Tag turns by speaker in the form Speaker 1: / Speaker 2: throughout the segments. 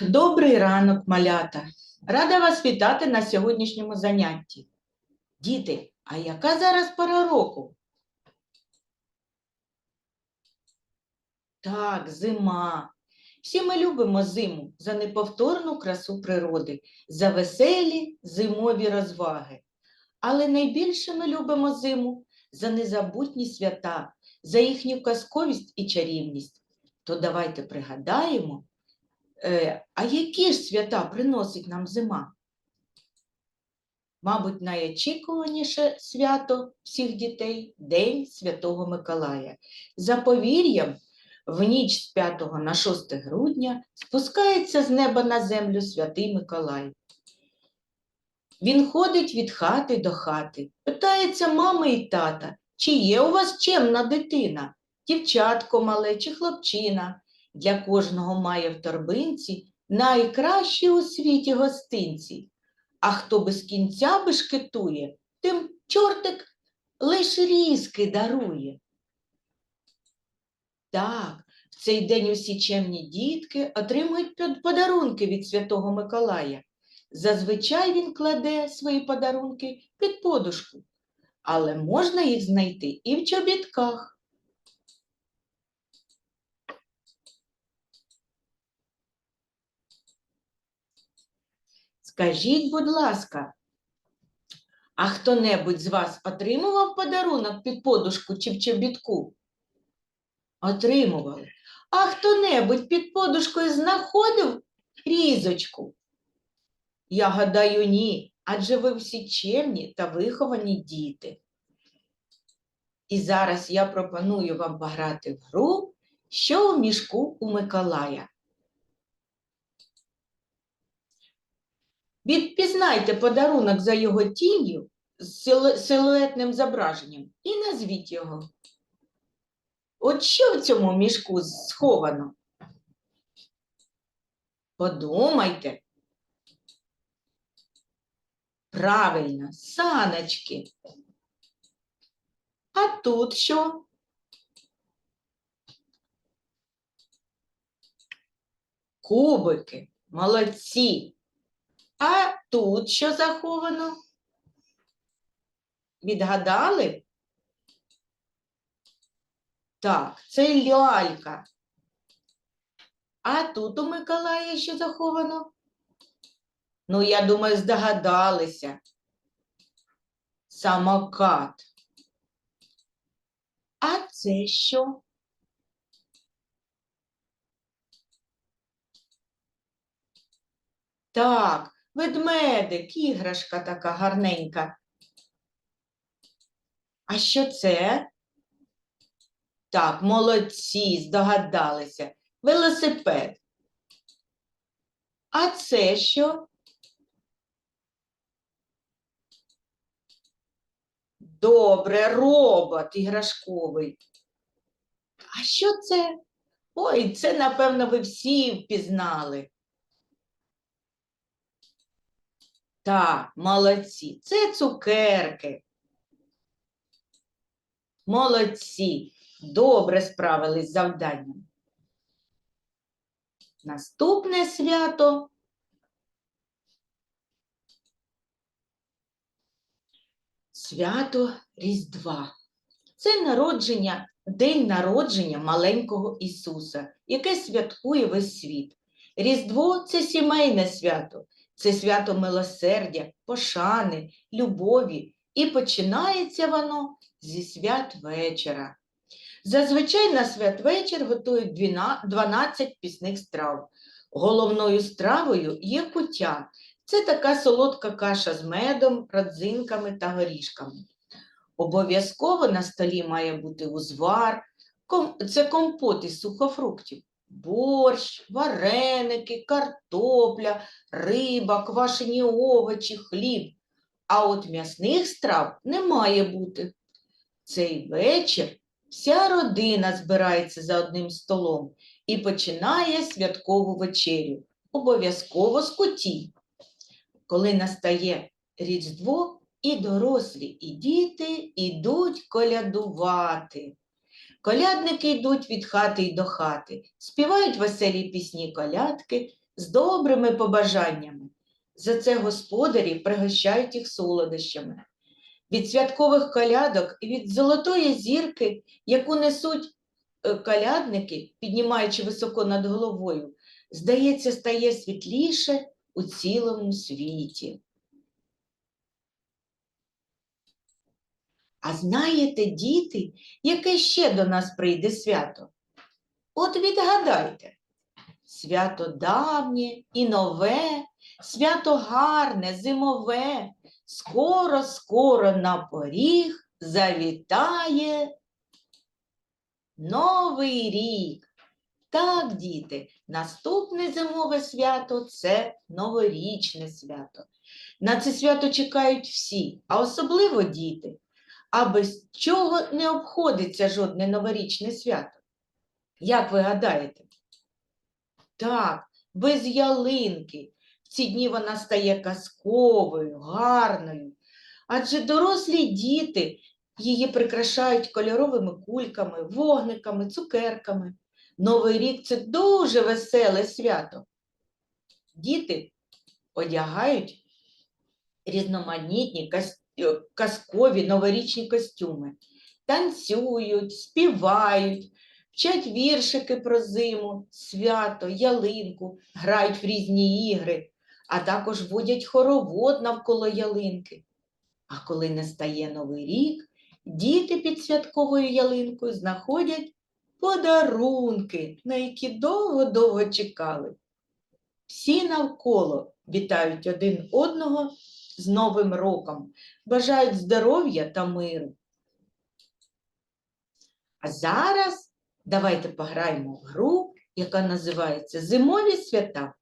Speaker 1: Добрий ранок, малята! Рада вас вітати на сьогоднішньому занятті. Діти, а яка зараз пора року? Так, зима. Всі ми любимо зиму за неповторну красу природи, за веселі зимові розваги. Але найбільше ми любимо зиму за незабутні свята, за їхню казковість і чарівність. То давайте пригадаємо, а які ж свята приносить нам зима? Мабуть, найочікуваніше свято всіх дітей День Святого Миколая. За повір'ям, в ніч з 5 на 6 грудня спускається з неба на землю святий Миколай. Він ходить від хати до хати, питається мами і тата, чи є у вас чемна дитина, дівчатко мале чи хлопчина. Для кожного має в торбинці найкращі у світі гостинці. А хто без кінця бешкетує, тим чортик лиш різки дарує. Так, в цей день усі чемні дітки отримують подарунки від Святого Миколая. Зазвичай він кладе свої подарунки під подушку, але можна їх знайти і в чобітках. Скажіть, будь ласка, а хто-небудь з вас отримував подарунок під подушку чи в чобітку? Отримували. А хто-небудь під подушкою знаходив різочку? Я гадаю, ні, адже ви всі чемні та виховані діти. І зараз я пропоную вам пограти в гру, що у мішку у Миколая. Відпізнайте подарунок за його тінню з силуетним зображенням і назвіть його. От що в цьому мішку сховано? Подумайте. Правильно, саночки. А тут що? Кубики. Молодці. А тут що заховано? Відгадали? Так, це лялька. А тут у Миколая що заховано? Ну, я думаю, здогадалися. Самокат. А це що? Так, ведмедик, іграшка така гарненька. А що це? Так, молодці, здогадалися. Велосипед. А це що? Добре, робот іграшковий. А що це? Ой, це, напевно, ви всі впізнали. Так, молодці. Це цукерки. Молодці. Добре справились з завданням. Наступне свято. Свято Різдва. Це народження, день народження маленького Ісуса, яке святкує весь світ. Різдво це сімейне свято, це свято милосердя, пошани, любові, і починається воно зі святвечора. Зазвичай на святвечір готують 12 пісних страв. Головною стравою є куття. Це така солодка каша з медом, родзинками та горішками. Обов'язково на столі має бути узвар, це компот із сухофруктів, борщ, вареники, картопля, риба, квашені овочі, хліб. А от м'ясних страв не має бути. Цей вечір вся родина збирається за одним столом і починає святкову вечерю, обов'язково з куті. Коли настає Різдво, і дорослі, і діти йдуть колядувати. Колядники йдуть від хати й до хати, співають веселі пісні колядки, з добрими побажаннями. За це господарі пригощають їх солодощами. Від святкових колядок і від золотої зірки, яку несуть е, колядники, піднімаючи високо над головою, здається, стає світліше у цілому світі. А знаєте, діти, яке ще до нас прийде свято? От відгадайте. Свято давнє і нове, свято гарне, зимове, скоро, скоро на поріг завітає Новий рік. Так, діти, наступне зимове свято це новорічне свято. На це свято чекають всі, а особливо діти. А без чого не обходиться жодне новорічне свято? Як ви гадаєте? Так, без ялинки. В ці дні вона стає казковою, гарною. Адже дорослі діти її прикрашають кольоровими кульками, вогниками, цукерками. Новий рік це дуже веселе свято. Діти одягають різноманітні казкові новорічні костюми, танцюють, співають, вчать віршики про зиму, свято, ялинку, грають в різні ігри, а також водять хоровод навколо ялинки. А коли настає новий рік, діти під святковою ялинкою знаходять подарунки, на які довго-довго чекали. Всі навколо вітають один одного з Новим роком, бажають здоров'я та миру. А зараз давайте пограємо в гру, яка називається Зимові свята.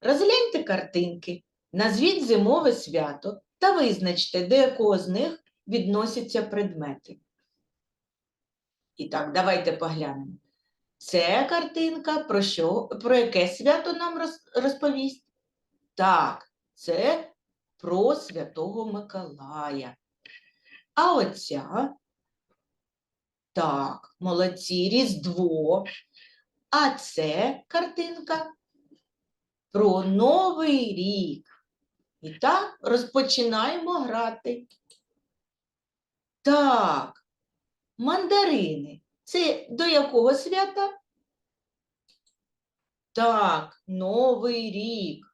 Speaker 1: Розгляньте картинки, назвіть зимове свято та визначте, до якого з них відносяться предмети. І так, давайте поглянемо. Це картинка про що, про яке свято нам розповість? Так, це про Святого Миколая. А оця, так, молодці, Різдво. А це картинка про Новий рік. І так, розпочинаємо грати. Так, мандарини. Це до якого свята? Так, Новий рік.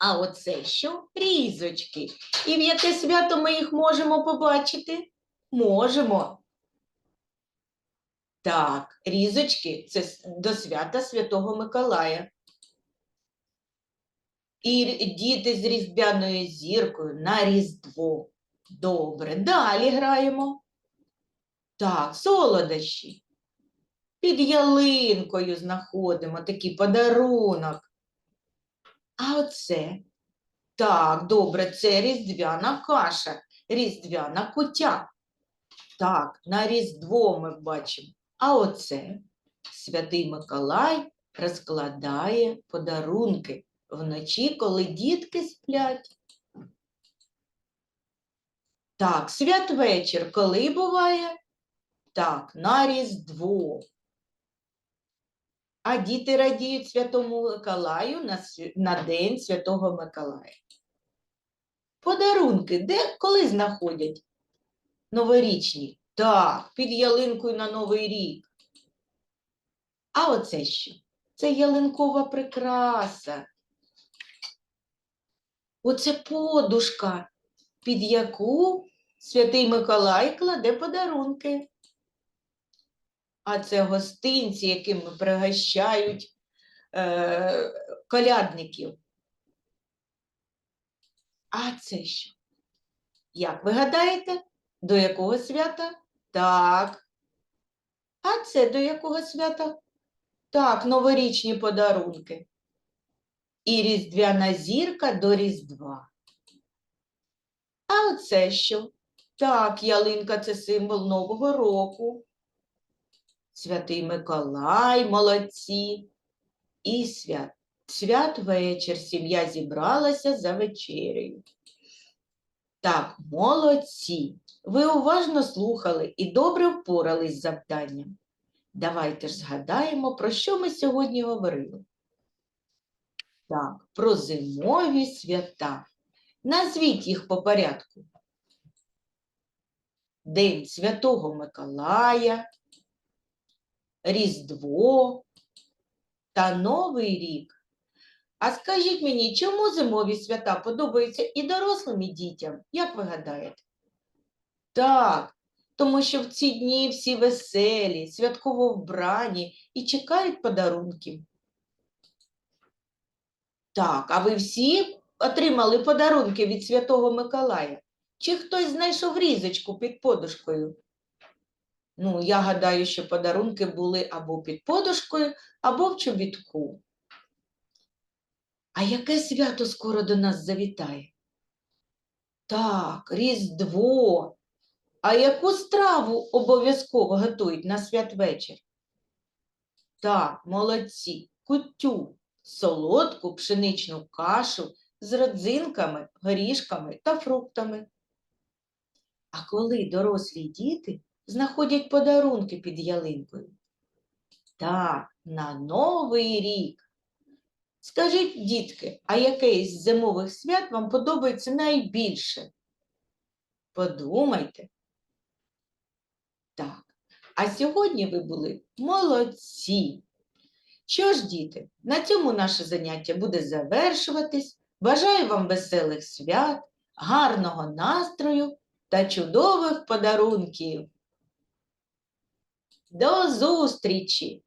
Speaker 1: А оце що? Різочки. І в яке свято ми їх можемо побачити? Можемо. Так, різочки це до свята Святого Миколая. І діти з різдвяною зіркою на Різдво. Добре, далі граємо. Так, солодощі. Під ялинкою знаходимо такий подарунок. А оце? Так, добре, це різдвяна каша, різдвяна кутя. Так, на Різдво ми бачимо. А оце Святий Миколай розкладає подарунки вночі, коли дітки сплять. Так, святвечір коли буває? Так, на Різдво. А діти радіють Святому Миколаю на, на День Святого Миколая. Подарунки де коли знаходять? Новорічні. Так, під ялинкою на Новий рік. А оце що? Це ялинкова прикраса. Оце подушка, під яку Святий Миколай кладе подарунки. А це гостинці, якими пригощають е, колядників. А це що? Як ви гадаєте, до якого свята? Так. А це до якого свята? Так, новорічні подарунки. І різдвяна зірка до Різдва. А оце що? Так, ялинка це символ Нового року. Святий Миколай, молодці. І свят. Святвечір сім'я зібралася за вечерею. Так, молодці. Ви уважно слухали і добре впорались з завданням. Давайте ж згадаємо, про що ми сьогодні говорили. Так, про зимові свята. Назвіть їх по порядку. День Святого Миколая, Різдво та Новий рік. А скажіть мені, чому зимові свята подобаються і дорослим, і дітям? Як ви гадаєте? Так, тому що в ці дні всі веселі, святково вбрані і чекають подарунків. Так, а ви всі отримали подарунки від Святого Миколая? Чи хтось знайшов різочку під подушкою? Ну, я гадаю, що подарунки були або під подушкою, або в чобітку. А яке свято скоро до нас завітає? Так, Різдво. А яку страву обов'язково готують на святвечір? Так, молодці, кутю, солодку пшеничну кашу з родзинками, горішками та фруктами. А коли дорослі діти знаходять подарунки під ялинкою? Так, на Новий рік. Скажіть, дітки, а яке із зимових свят вам подобається найбільше? Подумайте. Так, а сьогодні ви були молодці. Що ж, діти, на цьому наше заняття буде завершуватись. Бажаю вам веселих свят, гарного настрою та чудових подарунків. До зустрічі!